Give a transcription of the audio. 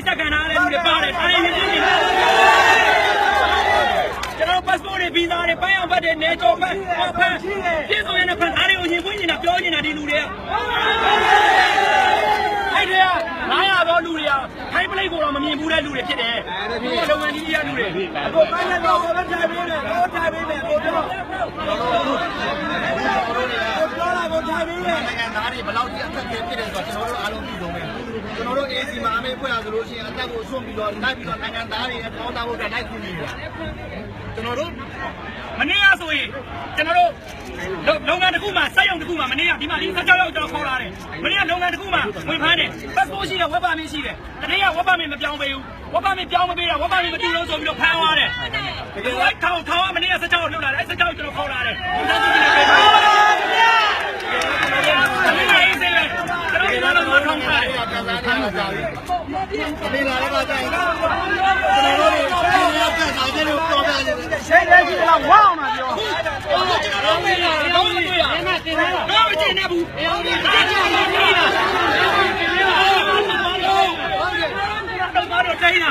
တ်ဆက်ခံထားတဲ့လူတွေပါတယ်တိုင်းရင်းပြည်ပြည်ကျွန်တော် passport တွေ visa တွေပိုင်းအောင်ဘတ်တွေနေကြောမဲ့အောက်ဖက်ပြည်စုံရဲ့ဖက်သားတွေကိုရင်ပွင့်နေတာပြောနေတာဒီလူတွေကအဲ့ဒီက900သောလူတွေကထိုင်းပလိတ်ကိုတော့မမြင်ဘူးတဲ့လူတွေဖြစ်တယ်ဒီလိုဝင်ကြီးရလူတွေအကိုပိုင်းနဲ့တော့ကိုပဲထိုင်ပေးတယ်ကိုထိုင်ပေးတယ်ကိုတော့ကိုပြောတာကိုထိုင်ပေးတယ်နိုင်ငံသားတွေဘယ်လောက်ကြီးအခက်အခဲဖြစ်တယ်ဆိုတော့ကျွန်တော်တို့ ကျွန်တော်တို့ AC မှာအမေဖွဲ့ရဆိုလို့ရှိရင်အသက်ကိုဆွန့်ပြီးတော့လိုက်ပြီးတော့နိုင်ငံသားတွေအကောင်းသားဖို့အတွက်လိုက်ကူညီနေတာကျွန်တော်တို့မနေ့ကဆိုရင်ကျွန်တော်တို့လုံငန်းတစ်ခုမှာစက်ရုံတစ်ခုမှာမနေ့ကဒီမှာဒီ16ရောက်ကျွန်တော်ခေါ်လာတယ်မနေ့ကလုံငန်းတစ်ခုမှာဝင်ဖမ်းတယ်ပတ်စပို့ရှိတယ်ဝက်ပါမင်းရှိတယ်တနေ့ကဝက်ပါမင်းမပြောင်းပေးဘူးဝက်ပါမင်းပြောင်းမပေးတာဝက်ပါမင်းမတူလို့ဆိုပြီးတော့ဖမ်းသွားတယ်ဒီလိုက်ထောင်ထောင်ကမနေ့က16ရောက်လှုပ်လာတယ်အဲ16ရောက်ကျွန်တော်ခေါ်လာတယ်ဒီသားစုကြီးနဲ့ပေးပါမနေ့ကအေးစေးပဲကျွန်တော်ဒီမှာတော့ထောင်ထားတယ် ကစားထားတာကြာပြီအမေလာတော့ကြာရင်ကျွန်တော်တို့တွေဒီရောက်ကစားကြတယ်ပြောပြတယ်ရှင်းလေးကြီးတော့ဝအောင်မှာပြောတော့မတွေ့ရတော့မတွေ့ရတော့မကျင်နေဘူးအေးဟုတ်တယ်ကျင်နေဘူးတော့တော့တိုင်းတာ